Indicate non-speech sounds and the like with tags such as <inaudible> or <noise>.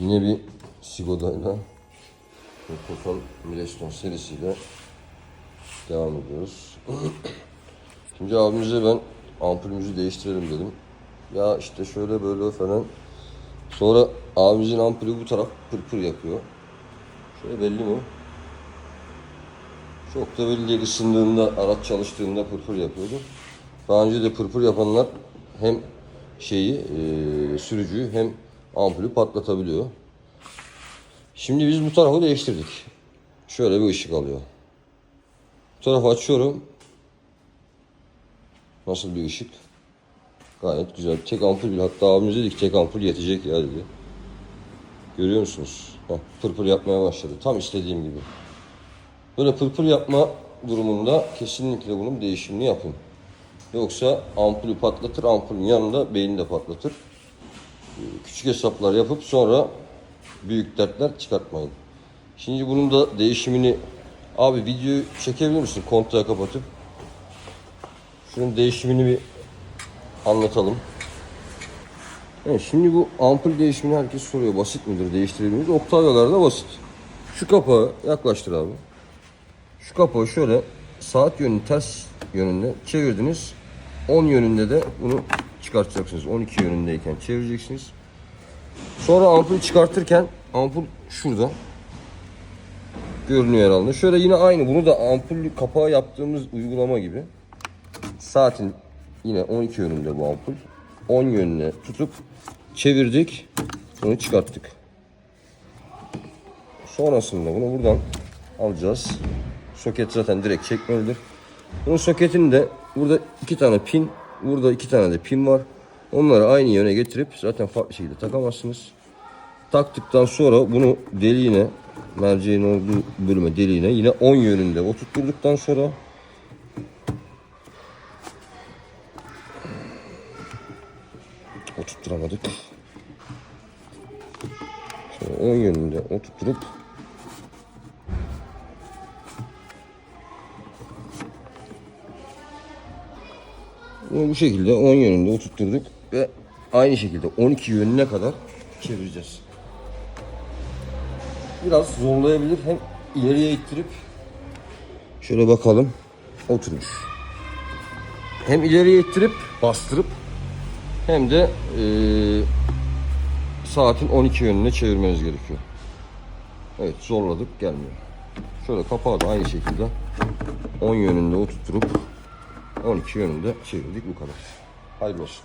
Yine bir Sigoda'yla Mikrofon Milestone serisiyle devam ediyoruz. <clears throat> Şimdi abimize ben ampulümüzü değiştirelim dedim. Ya işte şöyle böyle falan. Sonra abimizin ampulü bu taraf pırpır yapıyor. Şöyle belli mi? Çok da belli değil. Isındığında, araç çalıştığında pırpır yapıyordu. Daha önce de pırpır yapanlar hem şeyi, e, sürücüyü hem ampulü patlatabiliyor. Şimdi biz bu tarafı değiştirdik. Şöyle bir ışık alıyor. Bu tarafı açıyorum. Nasıl bir ışık? Gayet güzel. Tek ampul bile. Hatta abimiz dedik tek ampul yetecek ya dedi. Görüyor musunuz? Heh, pırpır yapmaya başladı. Tam istediğim gibi. Böyle pırpır yapma durumunda kesinlikle bunun değişimini yapın. Yoksa ampulü patlatır, ampulün yanında beyni de patlatır. Küçük hesaplar yapıp sonra büyük dertler çıkartmayın. Şimdi bunun da değişimini abi videoyu çekebilir misin kontağı kapatıp? Şunun değişimini bir anlatalım. Evet, şimdi bu ampul değişimini herkes soruyor. Basit midir değiştirebilir miyiz? Octavia'larda basit. Şu kapağı yaklaştır abi. Şu kapağı şöyle saat yönünü ters yönünde çevirdiniz. 10 yönünde de bunu çıkartacaksınız. 12 yönündeyken çevireceksiniz. Sonra ampulü çıkartırken ampul şurada. Görünüyor herhalde. Şöyle yine aynı. Bunu da ampullü kapağı yaptığımız uygulama gibi. Saatin yine 12 yönünde bu ampul. 10 yönüne tutup çevirdik. Bunu çıkarttık. Sonrasında bunu buradan alacağız. Soket zaten direkt çekmelidir. Bunun soketini de burada iki tane pin, burada iki tane de pin var. Onları aynı yöne getirip zaten farklı şekilde takamazsınız. Taktıktan sonra bunu deliğine, merceğin olduğu bölüme deliğine yine 10 yönünde oturtturduktan sonra oturtturamadık. Şöyle 10 yönünde oturtturup Bunu bu şekilde 10 yönünde oturtturduk ve aynı şekilde 12 yönüne kadar çevireceğiz. Biraz zorlayabilir hem ileriye ittirip şöyle bakalım oturmuş. Hem ileriye ittirip bastırıp hem de eee, saatin 12 yönüne çevirmeniz gerekiyor. Evet zorladık gelmiyor. Şöyle kapağı da aynı şekilde 10 yönünde oturtturup 12 yönünde çevirdik bu kadar. Hayırlı olsun.